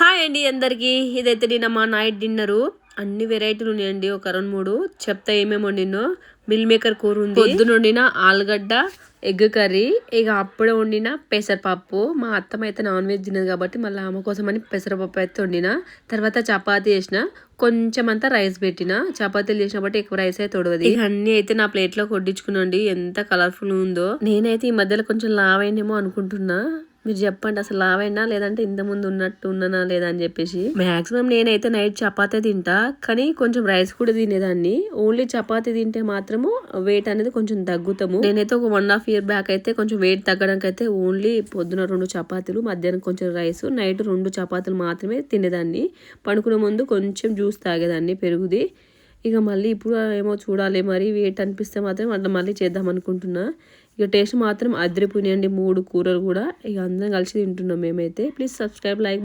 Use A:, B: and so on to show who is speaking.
A: Hi అండి అందరికీ. ఇదైతే నిన్న మా నైట్ డిన్నరు. అన్ని వెరైటీలు ఉన్నాయండి. ఒక రెండు మూడు. చెప్తా ఏమేమి వండినో మిల్ మేకర్ కూర ఉంది. పొద్దున వండిన ఆలుగడ్డ ఎగ్ కర్రీ ఇక అప్పుడే వండిన పెసరపప్పు. మా అత్తమ్మ అయితే నాన్ వెజ్ తినదు కాబట్టి మళ్ళీ ఆమె కోసం అని పెసరపప్పు అయితే వండిన. తర్వాత చపాతీ చేసిన. కొంచెం అంతా రైస్ పెట్టిన. చపాతీలు చేసిన బట్టి ఎక్కువ రైస్ అయితే తొడవది ఇక అన్ని అయితే నా ప్లేట్లో కొట్టించుకునండి ఎంత కలర్ఫుల్ ఉందో. నేనైతే ఈ మధ్యలో కొంచెం లావ్ అయినేమో అనుకుంటున్నా. మీరు చెప్పండి అసలు లావైనా లేదంటే ఇంత ముందు ఉన్నట్టు ఉన్నానా లేదా అని చెప్పేసి. మాక్సిమం నేనైతే నైట్ చపాతీ తింటా కానీ కొంచెం రైస్ కూడా తినేదాన్ని. ఓన్లీ చపాతీ తింటే మాత్రము వెయిట్ అనేది కొంచెం తగ్గుతాము. నేనైతే ఒక వన్ హాఫ్ ఇయర్ బ్యాక్ అయితే కొంచెం వెయిట్ తగ్గడానికి అయితే ఓన్లీ పొద్దున రెండు చపాతీలు మధ్యాహ్నం కొంచెం రైస్ నైట్ రెండు చపాతీలు మాత్రమే తినేదాన్ని. పడుకునే ముందు కొంచెం జ్యూస్ తాగేదాన్ని పెరుగుది. ఇక మళ్ళీ ఇప్పుడు ఏమో చూడాలి మరి వెయిట్ అనిపిస్తే మాత్రం అట్లా మళ్ళీ చేద్దాం అనుకుంటున్నా. ఇక టేస్ట్ మాత్రం అదిరిపోయినాయండి. మూడు కూరలు కూడా ఇక అందరం కలిసి తింటున్నాం మేమైతే. Please subscribe like